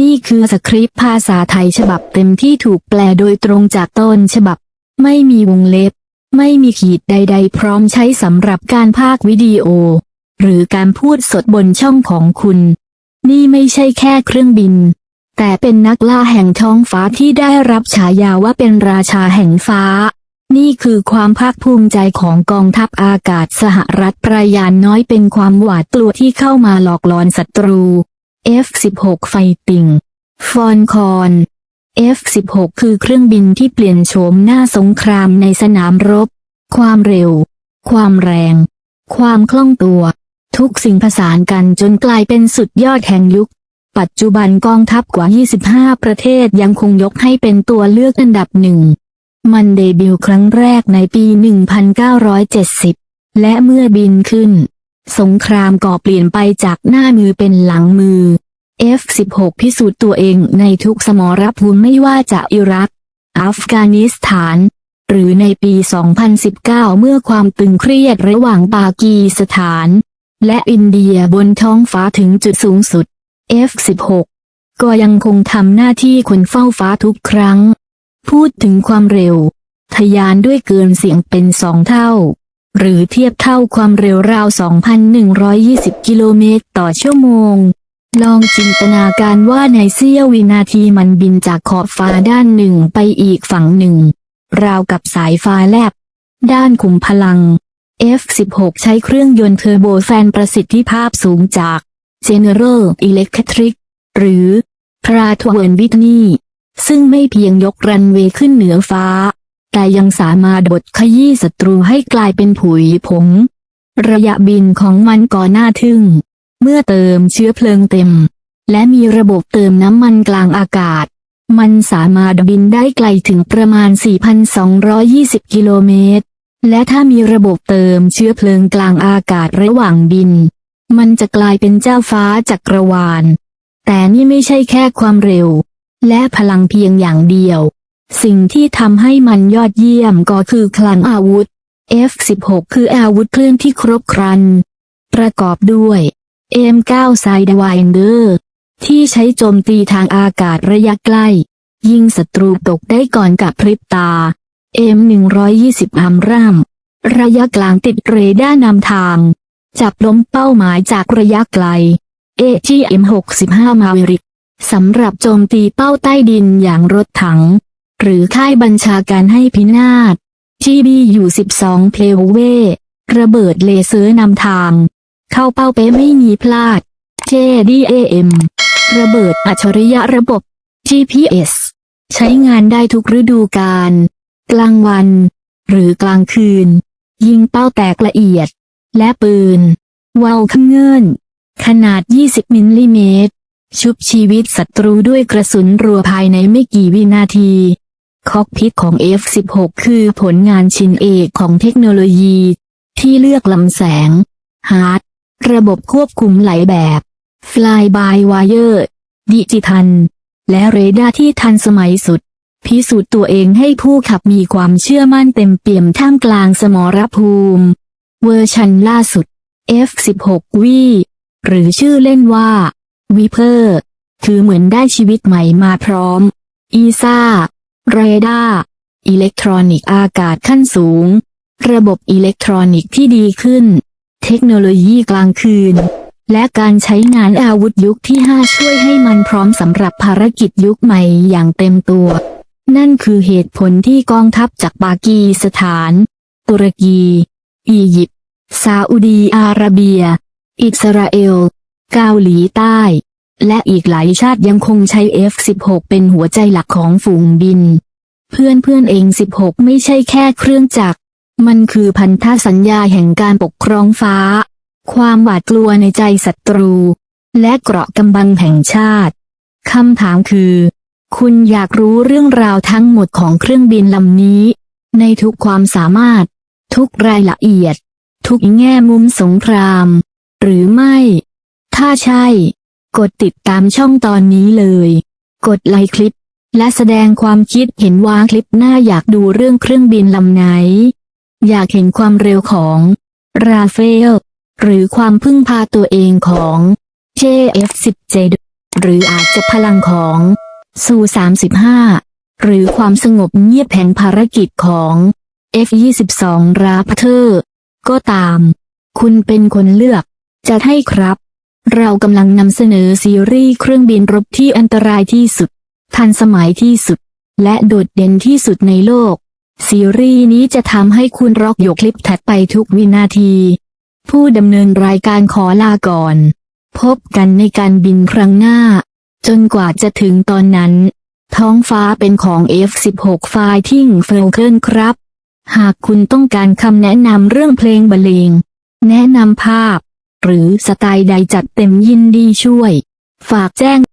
นี่คือสคริปต์ภาษาไทยฉบับเต็มที่ถูกแปลโดยตรงจากต้นฉบับ ไม่มีวงเล็บ ไม่มีขีดใด ๆ พร้อมใช้สำหรับการพากย์วิดีโอ หรือการพูดสดบนช่องของคุณ นี่ไม่ใช่แค่เครื่องบิน แต่เป็นนักล่าแห่งท้องฟ้าที่ได้รับฉายาว่าเป็นราชาแห่งฟ้า นี่คือความภาคภูมิใจของกองทัพอากาศสหรัฐประยานน้อยเป็นความหวาดกลัวที่เข้ามาหลอกหลอนศัตรู F-16 ไฟติงฟอนคอน F-16 คือเครื่องบินที่เปลี่ยนโฉมหน้าสงครามในสนามรบ ความเร็ว ความแรง ความคล่องตัว ทุกสิ่งผสานกันจนกลายเป็นสุดยอดแห่งยุค ปัจจุบันกองทัพกว่า 25 ประเทศยังคงยกให้เป็นตัวเลือกอันดับหนึ่ง มันเดบิวต์ครั้งแรกในปี 1970 และเมื่อบินขึ้น สงครามก่อเปลี่ยนไปจากหน้ามือเป็นหลังมือ F-16 พิสูจน์ตัวเองในทุกสมรภูมิไม่ว่าจะอิรัก อัฟกานิสถาน หรือในปี 2019 เมื่อความตึงเครียดระหว่างปากีสถาน และอินเดียบนท้องฟ้าถึงจุดสูงสุด F-16 ก็ยังคงทำหน้าที่คนเฝ้าฟ้าทุกครั้ง พูดถึงความเร็วทะยานด้วยเกินเสียงเป็นสองเท่า หรือเทียบเท่าความเร็วราว 2,120 กิโลเมตรต่อชั่วโมง ลองจินตนาการว่าในเสี้ยววินาทีมันบินจากขอบฟ้าด้านหนึ่งไปอีกฝั่งหนึ่ง ราวกับสายฟ้าแลบ ด้านขุมพลัง F16 ใช้เครื่องยนต์เทอร์โบแฟนประสิทธิภาพสูงจาก General Electric หรือ p r a t w e r n Whitney ซึ่งไม่เพียงยกรันเวย์ขึ้นเหนือฟ้า แต่ยังสามารถบดขยี้ศัตรูให้กลายเป็นผุยผง ระยะบินของมันก่อหน้าทึ่ง เมื่อเติมเชื้อเพลิงเต็ม และมีระบบเติมน้ำมันกลางอากาศ มันสามารถบินได้ไกลถึงประมาณ 4,220 กิโลเมตร และถ้ามีระบบเติมเชื้อเพลิงกลางอากาศระหว่างบิน มันจะกลายเป็นเจ้าฟ้าจักรวาล แต่นี่ไม่ใช่แค่ความเร็ว และพลังเพียงอย่างเดียว สิ่งที่ทำให้มันยอดเยี่ยมก็คือคลังอาวุธ F16 คืออาวุธเคลื่อนที่ครบครัน ประกอบด้วย M9 Sidewinder ที่ใช้โจมตีทางอากาศระยะใกล้ ยิงศัตรูตกได้ก่อนกับพริบตา M120 อัมรัมระยะกลางติดเรดาร์นำทาง จับล้มเป้าหมายจากระยะไกล AGM65 Maverick สำหรับโจมตีเป้าใต้ดินอย่างรถถัง หรือค่ายบัญชาการให้พินาศ GBU12 เพลเวระเบิดเลเซอร์นำทาง เข้าเป้าเป๊ะไม่มีพลาด JDAM ระเบิดอัจฉริยะระบบ GPS ใช้งานได้ทุกฤดูกาลกลางวัน หรือกลางคืน ยิงเป้าแตกละเอียด และปืนวาวขเงินขนาด 20 มิลลิเมตร ชุบชีวิตศัตรูด้วยกระสุนรัวภายในไม่กี่วินาที คอกพิษของ F16 คือผลงานชิ้นเอกของเทคโนโลยี ที่เลือกลำแสง ฮาร์ด ระบบควบคุมหลายแบบ Fly by Wire ดิจิทัล และเรดาร์ที่ทันสมัยสุด พิสูจน์ตัวเองให้ผู้ขับมีความเชื่อมั่นเต็มเปี่ยมท่ามกลางสมรภูมิ เวอร์ชันล่าสุด F16 V หรือชื่อเล่นว่า Viper คือเหมือนได้ชีวิตใหม่มาพร้อม อีซ่าเรดาร์อิเล็กทรอนิกส์อากาศขั้นสูง ระบบอิเล็กทรอนิกส์ที่ดีขึ้น เทคโนโลยีกลางคืน และการใช้งานอาวุธยุคที่ 5 ช่วยให้มันพร้อมสำหรับภารกิจยุคใหม่อย่างเต็มตัว นั่นคือเหตุผลที่กองทัพจากปากีสถาน ตุรกี อียิปต์ซาอุดีอาระเบีย อิสราเอล เกาหลีใต้ และอีกหลายชาติยังคงใช้ F16 เป็นหัวใจหลักของฝูงบิน เพื่อนเพื่อนๆเอง 16 ไม่ใช่แค่เครื่องจักร มันคือพันธสัญญาแห่งการปกครองฟ้า ความหวาดกลัวในใจศัตรู และเกราะกำบังแห่งชาติ คำถามคือ คุณอยากรู้เรื่องราวทั้งหมดของเครื่องบินลำนี้ ในทุกความสามารถ ทุกรายละเอียด ทุกแง่มุมสงคราม หรือไม่ ถ้าใช่ กดติดตามช่องตอนนี้เลย กดไลค์คลิป และแสดงความคิดเห็นว่าคลิปหน้าอยากดูเรื่องเครื่องบินลำไหน อยากเห็นความเร็วของ ราเฟล หรือความพึ่งพาตัวเองของ JF17 หรืออาจจะพลังของสู35 หรือความสงบเงียบแห่งภารกิจของ F22 ราพเทอร์ ก็ตาม คุณเป็นคนเลือก จะให้ครับ เรากำลังนำเสนอซีรีส์เครื่องบินรบที่อันตรายที่สุด ทันสมัยที่สุด และโดดเด่นที่สุดในโลก ซีรีส์นี้จะทำให้คุณร็อกยกคลิปแท็กไปทุกวินาที ผู้ดำเนินรายการขอลาก่อน พบกันในการบินครั้งหน้า จนกว่าจะถึงตอนนั้น ท้องฟ้าเป็นของ F16 Fighting Falcon ครับ หากคุณต้องการคำแนะนำเรื่องเพลงบรรเลงแนะนำภาพ หรือสไตล์ใดจัดเต็มยินดีช่วย ฝากแจ้ง